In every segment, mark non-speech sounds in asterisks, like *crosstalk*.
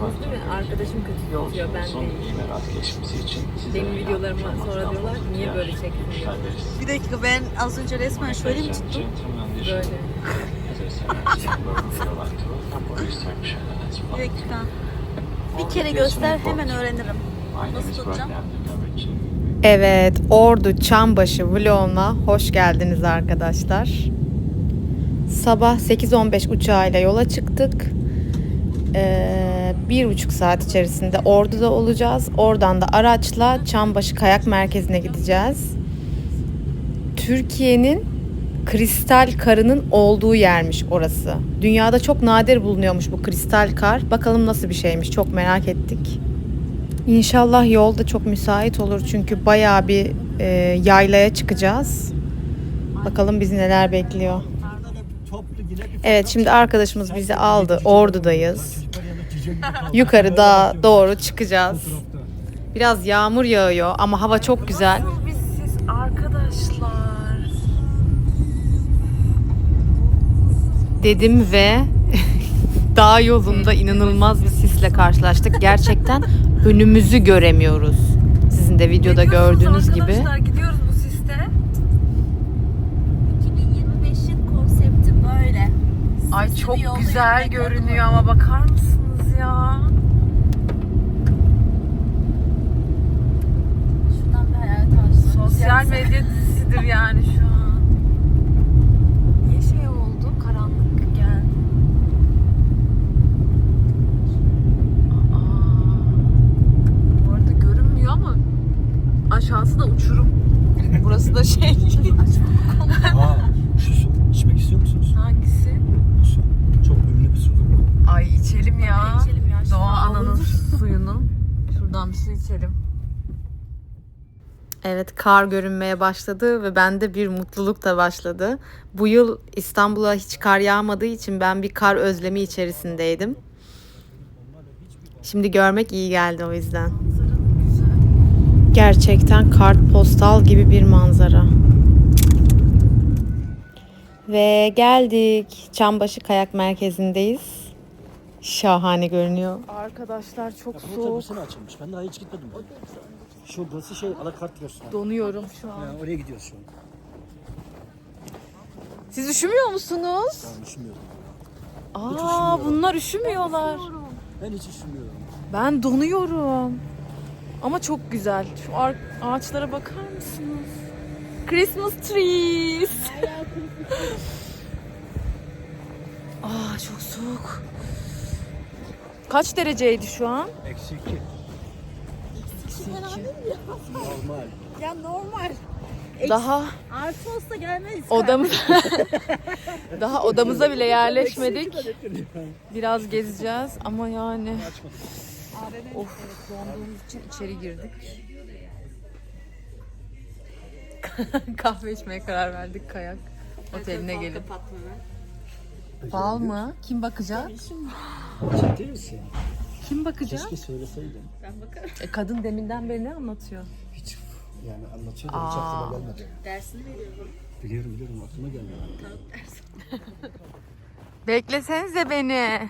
Değil mi? Arkadaşım kötü tutuyor ben Yolculuğumuzun değil. iyi ve rahat geçmesi için size Benim videolarıma sonra diyorlar ki, niye böyle çektin diyor. Bir dakika ben az önce resmen şöyle mi tuttum? Böyle. Bir dakika. Bir kere göster hemen öğrenirim. Nasıl tutacağım? Evet, Ordu Çambaşı vloguna hoş geldiniz arkadaşlar. Sabah 8.15 uçağıyla yola çıktık. Ee, bir buçuk saat içerisinde Ordu'da olacağız. Oradan da araçla Çambaşı Kayak Merkezi'ne gideceğiz. Türkiye'nin kristal karının olduğu yermiş orası. Dünyada çok nadir bulunuyormuş bu kristal kar. Bakalım nasıl bir şeymiş çok merak ettik. İnşallah yol da çok müsait olur çünkü bayağı bir e, yaylaya çıkacağız. Bakalım bizi neler bekliyor. Evet şimdi arkadaşımız bizi aldı. Ordu'dayız. *laughs* Yukarı dağa doğru çıkacağız. Biraz yağmur yağıyor ama hava çok güzel. Biz arkadaşlar. Dedim ve *laughs* dağ yolunda inanılmaz bir sisle karşılaştık. Gerçekten önümüzü göremiyoruz. Sizin de videoda gördüğünüz gibi. Gidiyoruz bu siste. 2025'in konsepti böyle. Ay çok güzel görünüyor ama bakar mısınız ya? Şuradan bir hayal karşılığı. Sosyal medya dizisidir yani şu an. Niye şey oldu? Karanlık geldi. Aa, bu arada görünmüyor ama aşağısı da uçurum. Burası da şey. Aa, şu su. İçmek istiyor musunuz? Hangisi? Bu su. Çok ünlü bir sudur bu. Ay içelim ya. İçelim ya. Doğa ananın *laughs* suyunu. Şuradan bir su içelim. Evet kar görünmeye başladı ve bende bir mutluluk da başladı. Bu yıl İstanbul'a hiç kar yağmadığı için ben bir kar özlemi içerisindeydim. Şimdi görmek iyi geldi o yüzden. Gerçekten kartpostal gibi bir manzara. Ve geldik. Çambaşı Kayak Merkezi'ndeyiz. Şahane görünüyor. Arkadaşlar çok Bu tabii açılmış. Ben daha hiç gitmedim. Şu burası şey alakart restoran. Donuyorum şu an. Yani oraya gidiyoruz şu an. Siz üşümüyor musunuz? Ben üşümüyorum. Aa üşümüyorum. bunlar üşümüyorlar. Ben hiç üşümüyorum. Ben donuyorum. Ama çok güzel. Şu ar- ağaçlara bakar mısınız? Christmas trees. *laughs* Aa çok soğuk. Kaç dereceydi şu an? Eksi iki. Normal. Ya normal. Daha Artı olsa gelmeyiz. odamız *laughs* daha odamıza bile yerleşmedik. Biraz gezeceğiz ama yani of donduğumuz için içeri girdik. *laughs* Kahve içmeye karar verdik kayak oteline gelip. Fal mı? Kim bakacak? Ciddi misin? Kim bakacak? Keşke söyleseydin. E, kadın deminden beri ne anlatıyor? Hiç yani anlatıyor da hiç aklıma gelmedi. Dersini veriyorum. Biliyorum biliyorum aklıma gelmedi. *laughs* Beklesenize beni.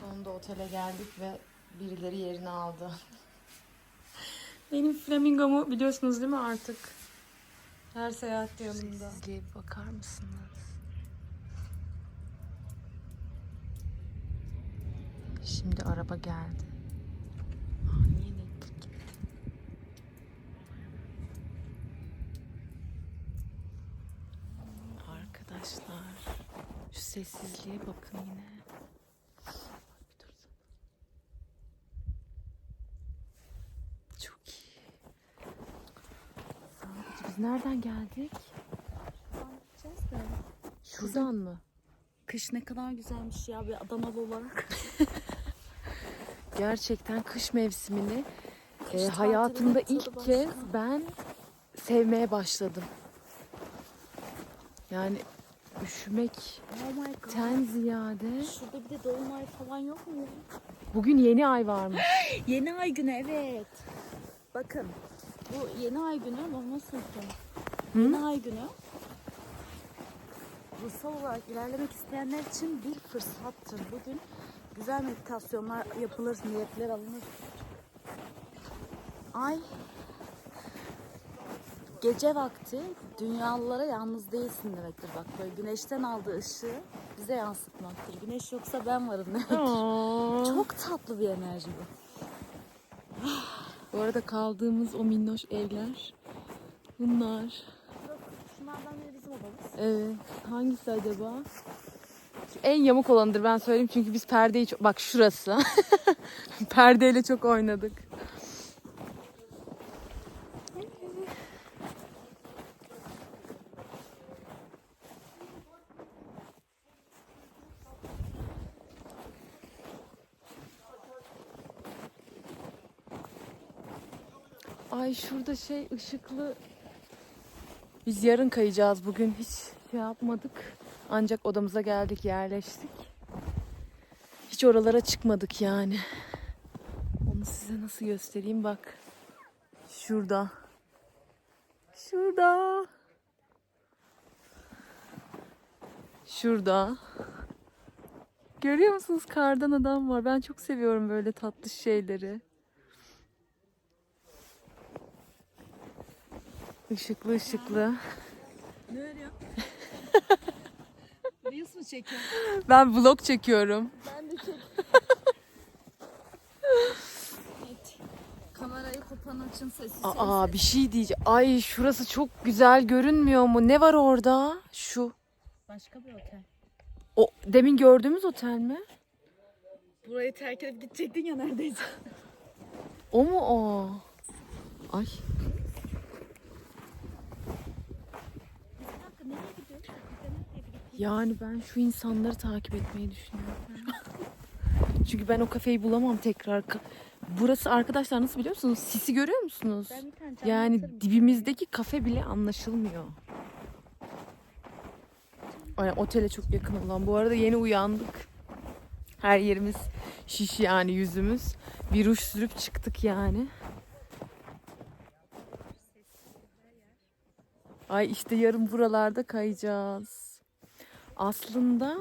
Sonunda otele geldik ve birileri yerini aldı. Benim flamingomu biliyorsunuz değil mi artık? Her seyahatte yanımda. Sessizliğe bakar mısınız? Şimdi araba geldi. Netlik gitti? Arkadaşlar şu sessizliğe bakın yine. Bir dursana. Çok iyi. Sadece biz nereden geldik? Şuradan mı? Kış ne kadar güzelmiş ya bir Adanalı olarak. *laughs* Gerçekten kış mevsimini e, tatilinin hayatımda ilk kez ben sevmeye başladım. Yani üşümek Oh ten ziyade. Şurada bir de dolunay falan yok mu? Bugün yeni ay varmış. *gasps* Yeni ay günü evet. Bakın bu yeni ay günü ama nasıl Yeni ay günü. ruhsal olarak ilerlemek isteyenler için bir fırsattır. Bugün güzel meditasyonlar yapılır, niyetler alınır. Ay gece vakti dünyalılara yalnız değilsin demektir. Bak böyle güneşten aldığı ışığı bize yansıtmaktır. Güneş yoksa ben varım demektir. Çok tatlı bir enerji bu. Bu arada kaldığımız o minnoş evler. Bunlar. Şunlardan biri bizim odamız. Evet. Hangisi acaba? En yamuk olanıdır ben söyleyeyim çünkü biz perdeyi çok... Bak şurası. *laughs* Perdeyle çok oynadık. Ay şurada şey ışıklı biz yarın kayacağız bugün. Hiç şey yapmadık. Ancak odamıza geldik, yerleştik. Hiç oralara çıkmadık yani. Onu size nasıl göstereyim bak. Şurada. Şurada. Şurada. Görüyor musunuz? Kardan adam var. Ben çok seviyorum böyle tatlı şeyleri. Işıklı ışıklı. Ne örüyorsun? Reels mi çekiyorsun? Ben vlog çekiyorum. Ben de çek. evet. Kamerayı kopan için sessiz Aa bir şey diyeceğim. Ay şurası çok güzel görünmüyor mu? Ne var orada? Şu. Başka bir otel. O demin gördüğümüz otel mi? Burayı terk edip gidecektin ya neredeyse. O mu o? Ay. Yani ben şu insanları takip etmeyi düşünüyorum. *laughs* Çünkü ben o kafeyi bulamam tekrar. Burası arkadaşlar nasıl biliyor musunuz? Sisi görüyor musunuz? Ben bir tane canlı Yani dibimizdeki kafe bile anlaşılmıyor. Ay, otele çok yakın olan. Bu arada yeni uyandık. Her yerimiz şiş yani yüzümüz. Bir ruj sürüp çıktık yani. Ay işte yarın buralarda kayacağız. Aslında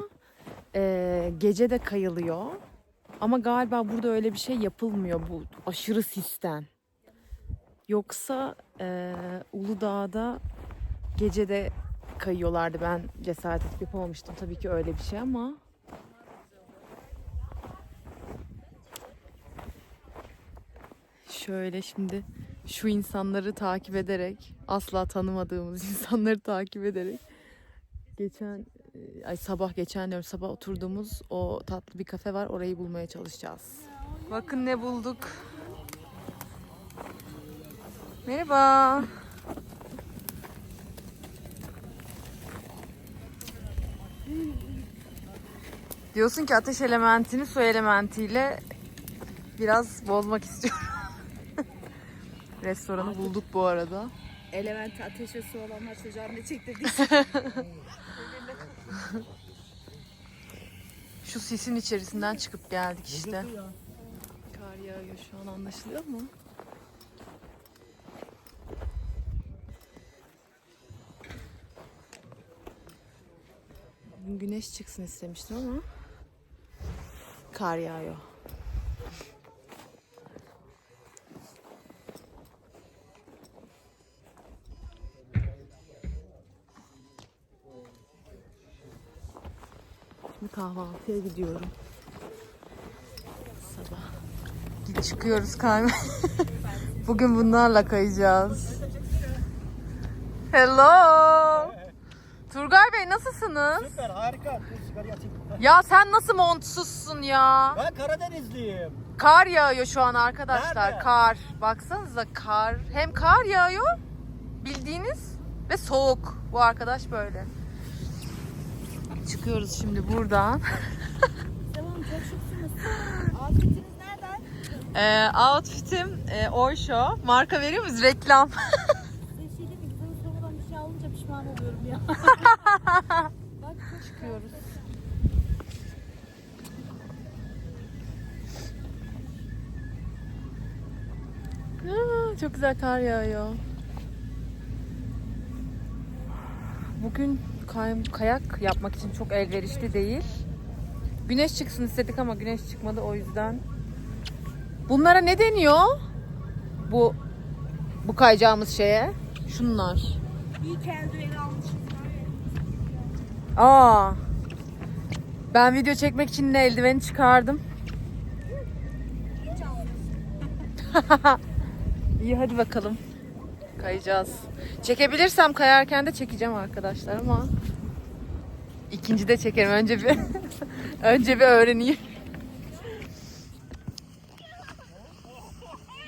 eee, gece de kayılıyor. Ama galiba burada öyle bir şey yapılmıyor bu aşırı sisten. Yoksa eee Uludağ'da gece de kayıyorlardı. Ben cesaret edip yapamamıştım tabii ki öyle bir şey ama. Şöyle şimdi şu insanları takip ederek, asla tanımadığımız *laughs* insanları takip ederek geçen e, ay sabah geçen diyorum sabah oturduğumuz o tatlı bir kafe var orayı bulmaya çalışacağız. Bakın ne bulduk. Merhaba. Diyorsun ki ateş elementini su elementiyle biraz bozmak istiyorum. *laughs* Restoranı bulduk bu arada. Elementi ateş ve su olanlar çocuğa ne çektirdik? *laughs* *laughs* Şu sisin içerisinden çıkıp geldik işte. Kar yağıyor şu an anlaşılıyor mu? Bugün güneş çıksın istemiştim ama kar yağıyor. Kahvaltıya gidiyorum. Sabah. Gid- Çıkıyoruz kayma. *laughs* Bugün bunlarla kayacağız. Hello. Turgay Bey nasılsınız? Süper harika. Ya sen nasıl montsuzsun ya? Ben Karadenizliyim. Kar yağıyor şu an arkadaşlar. Nerede? Kar. Baksanıza kar. Hem kar yağıyor bildiğiniz ve soğuk. Bu arkadaş böyle. Çıkıyoruz şimdi buradan. Tamam çok şıksınız. Outfitiniz nereden? Ee, outfit'im e, Oysho. Marka veriyor muyuz? Reklam. Size şey değil mi? Sormadan bir şey alınca pişman oluyorum ya. *laughs* Bak çıkıyoruz. Aa, Çok güzel kar yağıyor. Bugün kay- kayak yapmak için çok elverişli değil. Güneş çıksın istedik ama güneş çıkmadı o yüzden. Bunlara ne deniyor? Bu bu kayacağımız şeye. Şunlar. İyi eldiveni almışım. Aa. Ben video çekmek için de eldiveni çıkardım. *laughs* İyi hadi bakalım. Kayacağız. Çekebilirsem kayarken de çekeceğim arkadaşlar ama ikinci de çekerim. Önce bir *laughs* önce bir öğreneyim.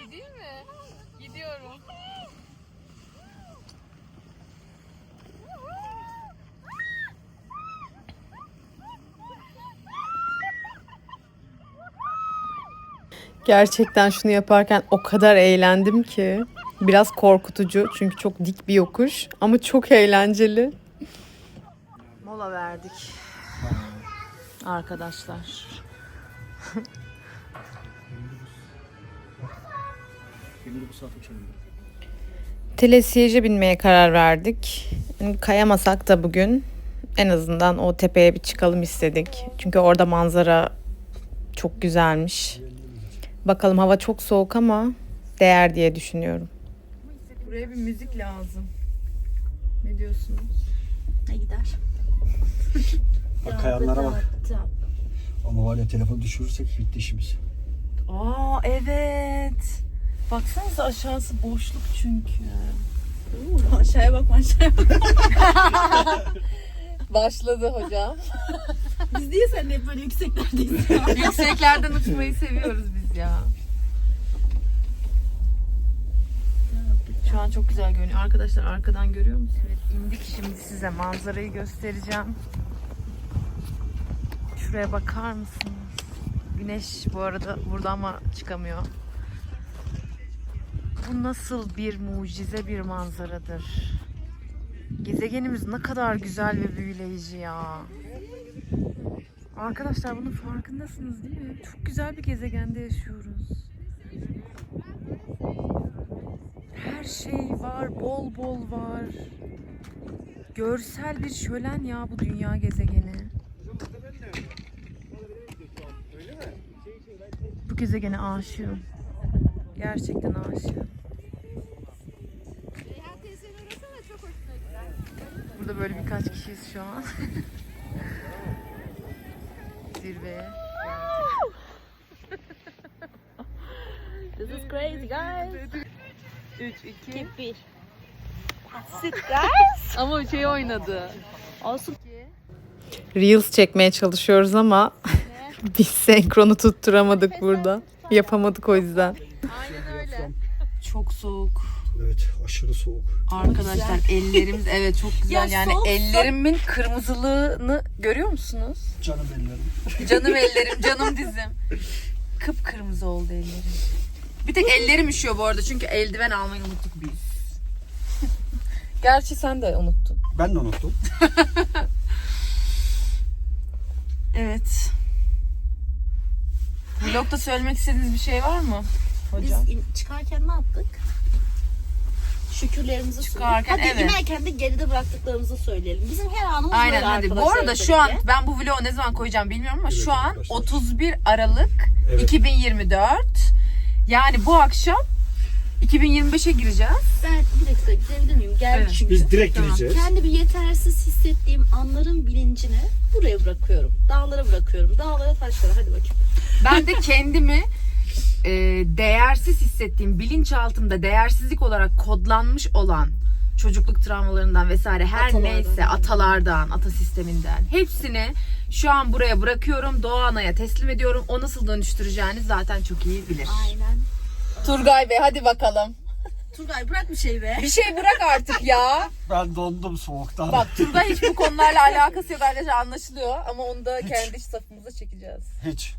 Gideyim mi? Gidiyorum. Gerçekten şunu yaparken o kadar eğlendim ki. Biraz korkutucu çünkü çok dik bir yokuş ama çok eğlenceli. Mola verdik. Arkadaşlar. Telesiyeje binmeye karar verdik. Yani Kayamasak da bugün en azından o tepeye bir çıkalım istedik. Çünkü orada manzara çok güzelmiş. Bakalım hava çok soğuk ama değer diye düşünüyorum. Buraya bir müzik lazım. Ne diyorsunuz? Ne gider? Bak kayanlara bak. Ama var ya telefonu düşürürsek bitti işimiz. Aa evet. Baksanıza aşağısı boşluk çünkü. Aşağıya bakma aşağıya bak. *laughs* Başladı hocam. Biz niye seninle hep böyle yükseklerdeyiz ya? *laughs* Yükseklerden uçmayı seviyoruz biz ya. Şu an çok güzel görünüyor. Arkadaşlar arkadan görüyor musunuz? Evet indik şimdi size manzarayı göstereceğim. Şuraya bakar mısınız? Güneş bu arada burada ama çıkamıyor. Bu nasıl bir mucize bir manzaradır. Gezegenimiz ne kadar güzel ve büyüleyici ya. Arkadaşlar bunun farkındasınız değil mi? Çok güzel bir gezegende yaşıyoruz. Her şey var, bol bol var. Görsel bir şölen ya bu dünya gezegeni. Bu gezegene aşığım. Gerçekten aşığım. Burada böyle birkaç kişiyiz şu an. *laughs* Zirveye. This is crazy guys. 3, 2. Keep bir. Sit guys. Ama şey oynadı. Olsun. Reels çekmeye çalışıyoruz ama *laughs* biz senkronu tutturamadık burada. Yapamadık o yüzden. Aynen öyle. Çok soğuk. Evet aşırı soğuk. Arkadaşlar ellerimiz evet çok *laughs* güzel Ya yani soğuk, ellerimin kırmızılığını görüyor musunuz? Canım ellerim. Canım ellerim, canım dizim. Kıpkırmızı oldu ellerim. Bir tek ellerim üşüyor bu arada çünkü eldiven almayı unuttuk biz. *laughs* Gerçi sen de unuttun. Ben de unuttum. Evet. Vlogda söylemek istediğiniz bir şey var mı? Hocam. Biz in- çıkarken ne yaptık? Şükürlerimizi Çıkarken, söyledik. Hadi evet. inerken de geride bıraktıklarımızı söyleyelim. Bizim her anımız Aynen böyle hadi. Bu arkadaşlar arada şu tabii an ki. ben bu vlogu ne zaman koyacağım bilmiyorum ama Evet şu an arkadaşlar. 31 Aralık Evet. 2024. Yani bu akşam 2025'e gireceğiz. Ben dakika gidebilir miyim? Geldi Evet. çünkü. Biz direkt Tamam. gireceğiz. Kendi bir yetersiz hissettiğim anların bilincini buraya bırakıyorum. Dağlara bırakıyorum. Dağlara taşlara hadi bakayım. Ben de kendimi e, değersiz hissettiğim bilinçaltımda değersizlik olarak kodlanmış olan çocukluk travmalarından vesaire her Atalardan. neyse atalardan, ata sisteminden hepsini şu an buraya bırakıyorum. Doğa Ana'ya teslim ediyorum. O nasıl dönüştüreceğini zaten çok iyi bilir. Aynen. Turgay Bey hadi bakalım. Turgay bırak bir şey be. Bir şey bırak artık ya. Ben dondum soğuktan. Bak Turgay hiç bu konularla alakası yok arkadaşlar anlaşılıyor ama onu da kendi iç safımıza çekeceğiz. Hiç.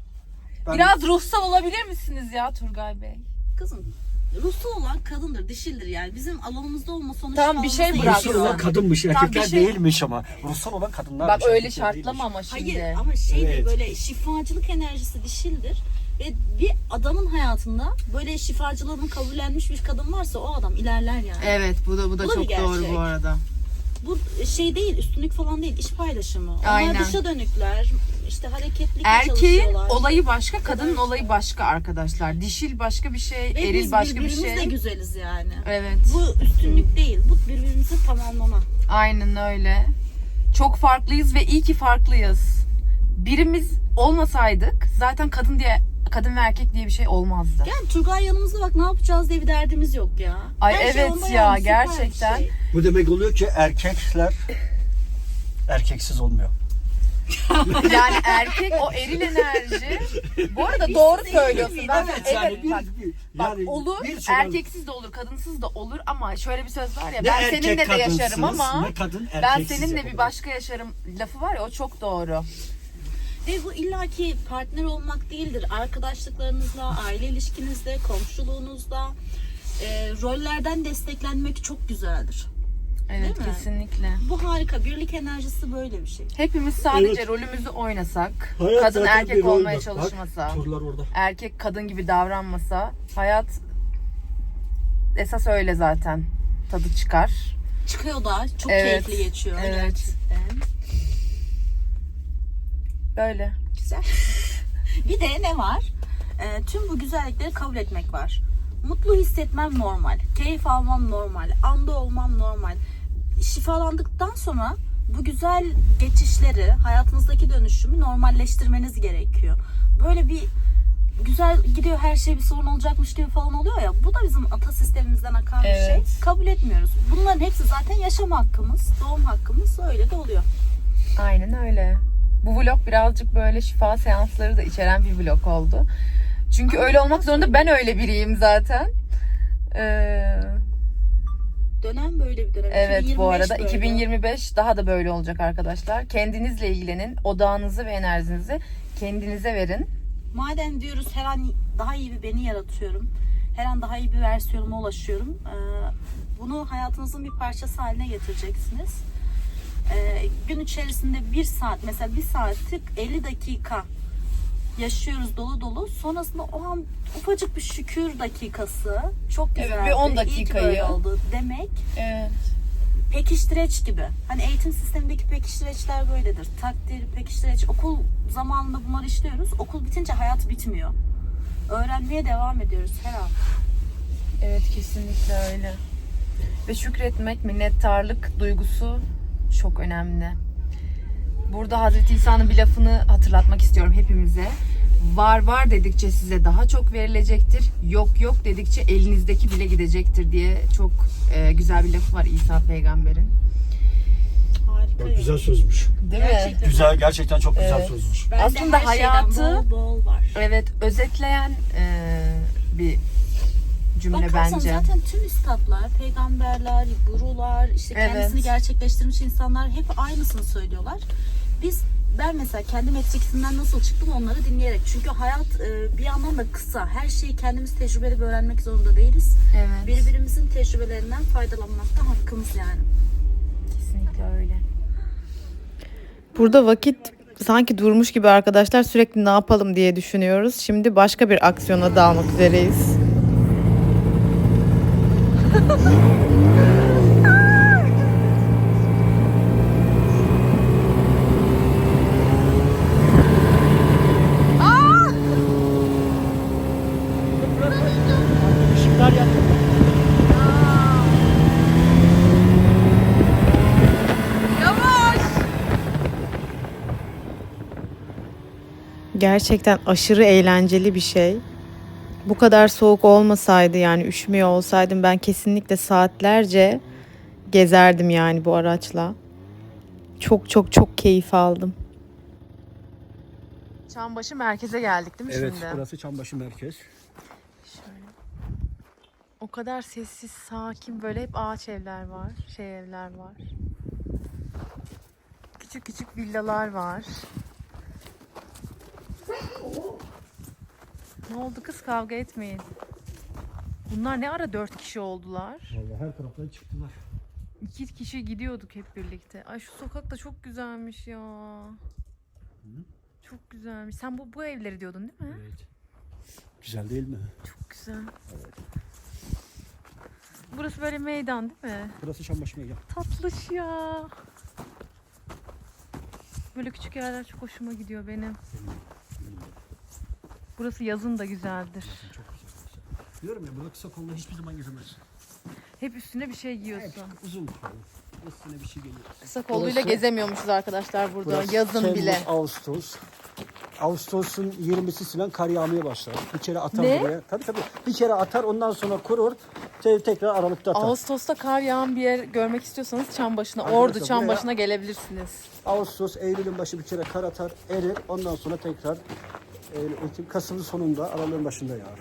Ben Biraz ruhsal olabilir misiniz ya Turgay Bey? Kızım ruhsal olan kadındır, dişildir yani. Bizim alanımızda olma sonuç Tamam, bir şey alanımızda bırak. Ruhsal olan kadınmış, Tamam, erkekler bir şey- değilmiş ama. Ruhsal olan kadınlar. Bak öyle şartlama ama şimdi. Hayır ama şeydir Evet. böyle şifacılık enerjisi dişildir. Ve bir adamın hayatında böyle şifacılığını kabullenmiş bir kadın varsa o adam ilerler yani. Evet bu da bu da Bu da bir çok doğru gerçek. bu arada. Bu şey değil, üstünlük falan değil, iş paylaşımı. Onlar Aynen. dışa dönükler, işte hareketlikle Erkeğin çalışıyorlar. olayı başka, kadının olayı başka arkadaşlar. Dişil başka bir şey, Ve eril biz başka bir birbirimiz de şey. güzeliz yani. Evet. Bu üstünlük değil, bu birbirimizi tamamlama. Aynen öyle. Çok farklıyız ve iyi ki farklıyız. Birimiz olmasaydık zaten kadın diye kadın ve erkek diye bir şey olmazdı. Yani Turgay yanımızda bak ne yapacağız diye bir derdimiz yok ya. Ay Her şey evet onda ya, yani, süper bir gerçekten. şey. Bu demek oluyor ki erkekler erkeksiz olmuyor. *laughs* Yani erkek o eril enerji. Bu arada doğru söylüyorsun. Ben evet, bir- bak, bir- bak yani olur, bir sürü- erkeksiz de olur, kadınsız da olur ama şöyle bir söz var ya Ne ben erkek seninle de yaşarım ama ne kadın ben erkeksiz seninle bir başka yaşarım lafı var ya o çok doğru. Ve bu illaki partner olmak değildir. Arkadaşlıklarınızla, aile ilişkinizde, komşuluğunuzda e, rollerden desteklenmek çok güzeldir. Evet Değil mi? kesinlikle. Bu harika. Birlik enerjisi böyle bir şey. Hepimiz sadece Evet. rolümüzü oynasak, Hayat kadın zaten erkek rol olmaya bak. çalışmasa, Bak, orada. erkek kadın gibi davranmasa hayat esas öyle zaten tadı çıkar. Çıkıyor da çok Evet, keyifli geçiyor. evet. Gerçekten. Böyle. Güzel. *laughs* bir de ne var? Ee, tüm bu güzellikleri kabul etmek var. Mutlu hissetmem normal. Keyif almam normal. Anda olmam normal. Şifalandıktan sonra bu güzel geçişleri, hayatınızdaki dönüşümü normalleştirmeniz gerekiyor. Böyle bir güzel gidiyor her şey bir sorun olacakmış gibi falan oluyor ya. Bu da bizim ata sistemimizden akan bir şey. Evet. Kabul etmiyoruz. Bunların hepsi zaten yaşam hakkımız, doğum hakkımız. Öyle de oluyor. Aynen öyle. Bu vlog birazcık böyle şifa seansları da içeren bir vlog oldu. Çünkü öyle olmak zorunda ben öyle biriyim zaten. Ee, Dönem böyle bir dönem. evet bu 2025 arada böyle. 2025 daha da böyle olacak arkadaşlar. Kendinizle ilgilenin. Odağınızı ve enerjinizi kendinize verin. Madem diyoruz her an daha iyi bir beni yaratıyorum. Her an daha iyi bir versiyonuma ulaşıyorum. Ee, bunu hayatınızın bir parçası haline getireceksiniz. Ee, gün içerisinde bir saat mesela bir saatlik 50 dakika yaşıyoruz dolu dolu. Sonrasında o an ufacık bir şükür dakikası çok Evet, güzel. bir 10 İyi ki dakikayı. oldu demek Evet. pekiştireç gibi. Hani eğitim sistemindeki pekiştireçler böyledir. Takdir, pekiştireç. Okul zamanında bunları işliyoruz. Okul bitince hayat bitmiyor. Öğrenmeye devam ediyoruz her an. Evet kesinlikle öyle. Ve şükretmek, minnettarlık duygusu çok önemli. Burada Hazreti İsa'nın bir lafını hatırlatmak istiyorum hepimize. Var var dedikçe size daha çok verilecektir. Yok yok dedikçe elinizdeki bile gidecektir diye çok e, güzel bir lafı var İsa peygamberin. Harika. Bak ya. güzel sözmüş. Değil mi? Gerçekten. Güzel gerçekten çok güzel Evet. sözmüş. Bende Aslında hayatı- bol bol var. Evet özetleyen e, bir cümle Bakarsan bence. zaten tüm üstadlar, peygamberler, gurular, işte Evet. kendisini gerçekleştirmiş insanlar hep aynısını söylüyorlar. Biz ben mesela kendi etkisinden nasıl çıktım onları dinleyerek. Çünkü hayat e, bir yandan da kısa. Her şeyi kendimiz tecrübeli öğrenmek zorunda değiliz. Evet. Birbirimizin tecrübelerinden faydalanmakta hakkımız yani. Kesinlikle öyle. Burada vakit sanki durmuş gibi arkadaşlar sürekli ne yapalım diye düşünüyoruz. Şimdi başka bir aksiyona dalmak üzereyiz. Gerçekten aşırı eğlenceli bir şey. Bu kadar soğuk olmasaydı yani üşümüyor olsaydım ben kesinlikle saatlerce gezerdim yani bu araçla. Çok çok çok keyif aldım. Çambaşı merkeze geldik değil mi Evet şimdi? burası Çambaşı Merkez. Şöyle. O kadar sessiz, sakin böyle hep ağaç evler var, şey evler var. Küçük küçük villalar var. Ne oldu kız kavga etmeyin. Bunlar ne ara dört kişi oldular? Vallahi her taraftan çıktılar. İki kişi gidiyorduk hep birlikte. Ay şu sokak da çok güzelmiş ya. Çok güzelmiş. Sen bu bu evleri diyordun değil mi? Evet. Güzel değil mi? Çok güzel. Burası böyle meydan değil mi? Burası Şambaşı Meydan. Tatlış ya. Böyle küçük yerler çok hoşuma gidiyor benim. Burası yazın da güzeldir. Çok güzel. Diyorum ya burada kısa kolla hiçbir zaman gezemezsin. Hep üstüne bir şey giyiyorsun. Hep uzun kol. Üstüne bir şey geliyor. Kısa kolluyla Burası- gezemiyormuşuz arkadaşlar burada. Burası yazın Temmuz, bile. Ağustos. Ağustos'un 20'si falan kar yağmaya başlar. Bir kere atar Ne? buraya. Tabii tabii. Bir kere atar ondan sonra kurur. Te- Tekrar Aralık'ta atar. Ağustos'ta kar yağan bir yer görmek istiyorsanız Çambaşı'na, Ordu Çambaşı'na gelebilirsiniz. Ağustos, Eylül'ün başı bir kere kar atar, erir. Ondan sonra tekrar Eylül, Ekim, Kasım'ın sonunda, Aralık'ın başında yağar.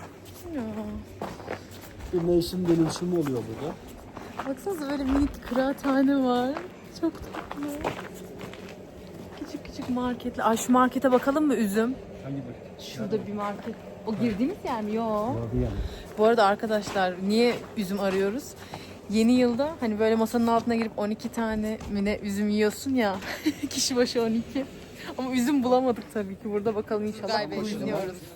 Bir mevsim dönüşümü oluyor burada. Baksanıza böyle minik kıraathane var. Çok tatlı. Küçük küçük marketler. Ay şu markete bakalım mı üzüm? Hangi bölge? Şurada bir market. O girdiğimiz yer mi? Yok. Bu arada arkadaşlar niye üzüm arıyoruz? Yeni yılda hani böyle masanın altına girip 12 tane mi ne üzüm yiyorsun ya. *laughs* Kişi başı 12. Ama üzüm bulamadık tabii ki. Burada bakalım inşallah Turgay Bey.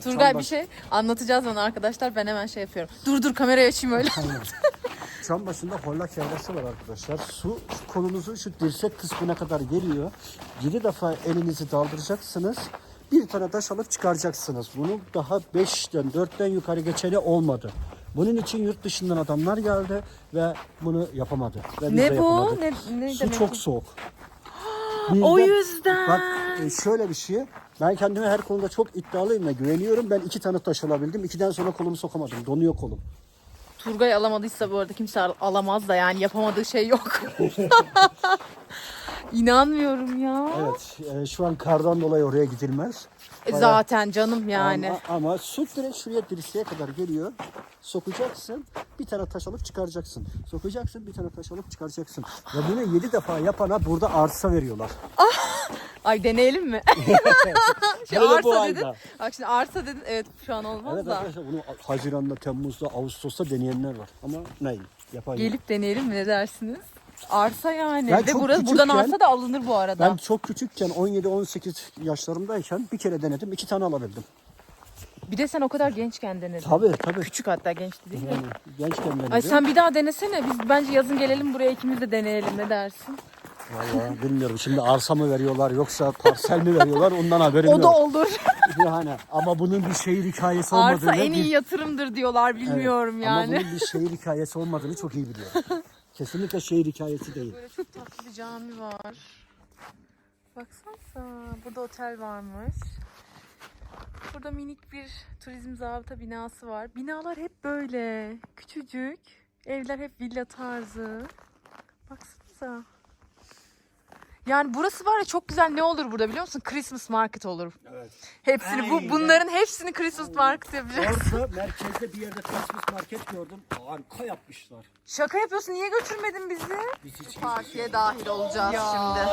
Turgay bir Çambaş- şey anlatacağız bana arkadaşlar. Ben hemen şey yapıyorum. Dur dur kamerayı açayım öyle. *laughs* Çam başında hollak yaylası var arkadaşlar. Su şu kolunuzun şu dirsek kısmına kadar geliyor. 7 defa elinizi daldıracaksınız. Bir tane taş alıp çıkaracaksınız. Bunu daha 5'ten 4'ten yukarı geçeni olmadı. Bunun için yurt dışından adamlar geldi ve bunu yapamadı. Ve biz de ne bu? yapamadık. Ne, ne Su demek çok bu? soğuk. *gasps* O Bizde- yüzden. Bak e, şöyle bir şey. Ben kendime her konuda çok iddialıyım ve güveniyorum. Ben iki tane taş alabildim. İkiden sonra kolumu sokamadım. Donuyor kolum. Turgay alamadıysa bu arada kimse al- alamaz da yani yapamadığı şey yok. *laughs* İnanmıyorum ya. Evet, e, şu an kardan dolayı oraya gidilmez. E, Zaten canım yani. Ama, ama su direkt şuraya dirseğe kadar geliyor. Sokacaksın, bir tane taş alıp çıkaracaksın. Sokacaksın, bir tane taş alıp çıkaracaksın. Ve bunu 7 defa yapana burada arsa veriyorlar. Ay deneyelim mi? *laughs* *laughs* Şu Hele bu arsa ayda. dedin. Bak şimdi arsa dedin. Evet şu an olmaz Evet da. arkadaşlar bunu Haziran'da, Temmuz'da, Ağustos'ta deneyenler var. Ama ne? Yapayım. Gelip deneyelim mi ne dersiniz? Arsa yani. Ben Ve çok burası, buradan küçükken- arsa da alınır bu arada. Ben çok küçükken 17-18 yaşlarımdayken bir kere denedim. iki tane alabildim. Bir de sen o kadar gençken denedin. Tabii tabii. Küçük hatta gençti değil mi? Yani gençken denedim. Ay sen bir daha denesene. Biz bence yazın gelelim buraya ikimiz de deneyelim. Ne dersin? Vallahi bilmiyorum şimdi arsa mı veriyorlar yoksa parsel mi veriyorlar ondan haberim O da yok. olur. *laughs* Yani ama bunun bir şehir hikayesi olmadığını Arsa en iyi bir- yatırımdır diyorlar. Bilmiyorum Ama yani. bunun bir şehir hikayesi olmadığını çok iyi biliyorum. *laughs* Kesinlikle şehir hikayesi değil. Böyle çok tatlı bir cami var. Baksanıza burada otel varmış. Burada minik bir turizm zabıta binası var. Binalar hep böyle küçücük. Evler hep villa tarzı. Baksanıza. Yani burası var ya çok güzel ne olur burada biliyor musun? Christmas market olur. Evet. Hepsini bu Aynen. bunların hepsini Christmas market yapacağız. Orada *laughs* merkezde bir yerde Christmas market gördüm. Harika yapmışlar. Şaka yapıyorsun niye götürmedin bizi? Biz hiç Partiye dahil olacağız şimdi.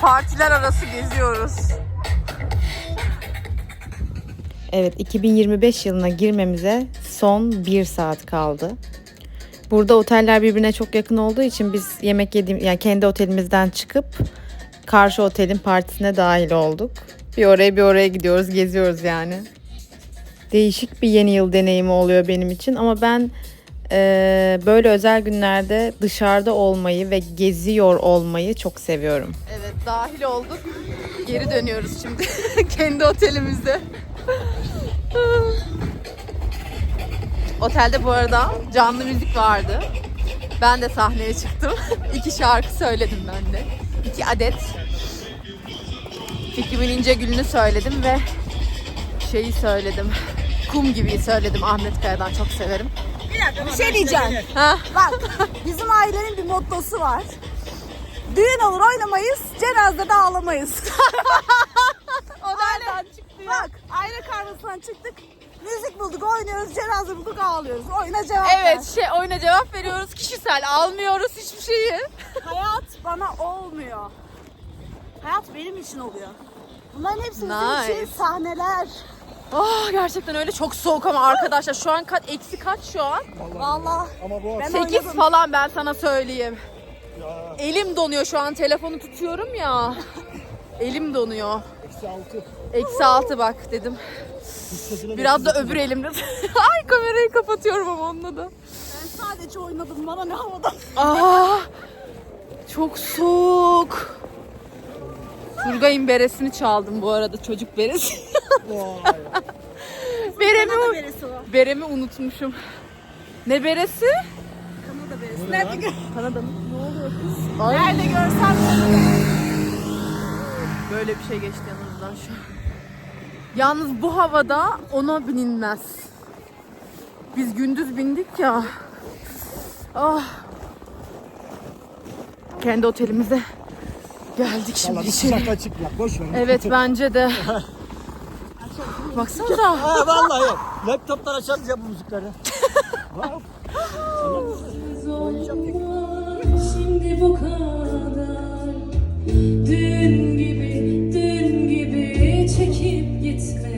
*laughs* Partiler arası geziyoruz. Evet 2025 yılına girmemize son bir saat kaldı. Burada oteller birbirine çok yakın olduğu için biz yemek yediğim yani kendi otelimizden çıkıp karşı otelin partisine dahil olduk. Bir oraya bir oraya gidiyoruz, geziyoruz yani. Değişik bir yeni yıl deneyimi oluyor benim için ama ben eee, böyle özel günlerde dışarıda olmayı ve geziyor olmayı çok seviyorum. Evet dahil olduk. Geri dönüyoruz şimdi *laughs* kendi otelimizde. *laughs* Otelde bu arada canlı müzik vardı. Ben de sahneye çıktım. *laughs* İki şarkı söyledim ben de. İki adet. Fikrimin ince gülünü söyledim ve şeyi söyledim. Kum gibi söyledim. Ahmet Kaya'dan çok severim. Bir şey diyeceğim. Ha, Bak bizim ailenin bir mottosu var. Düğün olur oynamayız, cenazede ağlamayız. *laughs* o nereden çıktı ya? Bak aile karmasından çıktık. Müzik bulduk, oynuyoruz, cenaze bulduk, ağlıyoruz. Oyuna cevap ver. evet şey oyuna cevap veriyoruz. Kişisel almıyoruz hiçbir şeyi. Hayat bana olmuyor. Hayat benim için oluyor. Bunların hepsi bizim Nice. için sahneler. Oh gerçekten öyle çok soğuk ama arkadaşlar şu an kaç eksi kaç şu an? Vallahi Ama bu ben 8 oynadım. falan ben sana söyleyeyim. Elim donuyor şu an telefonu tutuyorum ya. *laughs* Elim donuyor. Eksi altı. Eksi altı bak dedim. Biraz da öbür elimde. *laughs* Ay kamerayı kapatıyorum ama onunla da. Ben sadece oynadım bana ne havada. Aa, çok soğuk. Turgay'ın beresini çaldım bu arada çocuk beresi. *laughs* beremi, beremi unutmuşum. Ne beresi? Kanada beresi. Nerede, gör Kanada mı? Ne oluyor kız? Ay, Nerede görsem böyle bir şey geçti yanımızdan şu an. Yalnız bu havada ona binilmez. Biz gündüz bindik ya. Ah. Kendi otelimize geldik şimdi Valla bir içeri. açık ya. Boş ver. Evet bence de. *laughs* Baksanıza. Ha vallahi yok. Laptoptan açarız ya bu müzikleri. *laughs* Şimdi bu kadar dün gibi kids.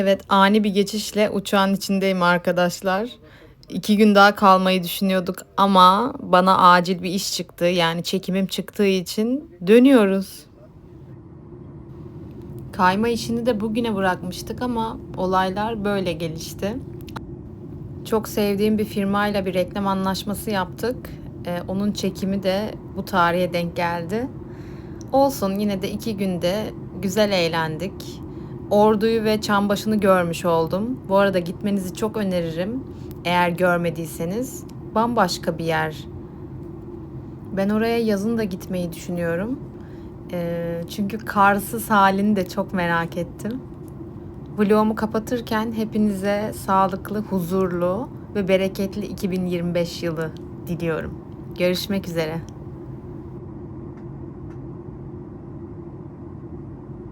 Evet ani bir geçişle uçağın içindeyim arkadaşlar. İki gün daha kalmayı düşünüyorduk ama bana acil bir iş çıktı. Yani çekimim çıktığı için dönüyoruz. Kayma işini de bugüne bırakmıştık ama olaylar böyle gelişti. Çok sevdiğim bir firmayla bir reklam anlaşması yaptık. Ee, onun çekimi de bu tarihe denk geldi. Olsun yine de iki günde güzel eğlendik. Orduyu ve Çambaşı'nı görmüş oldum. Bu arada gitmenizi çok öneririm. Eğer görmediyseniz bambaşka bir yer. Ben oraya yazın da gitmeyi düşünüyorum. Ee, çünkü karsız halini de çok merak ettim. Vlogumu kapatırken hepinize sağlıklı, huzurlu ve bereketli 2025 yılı diliyorum. Görüşmek üzere.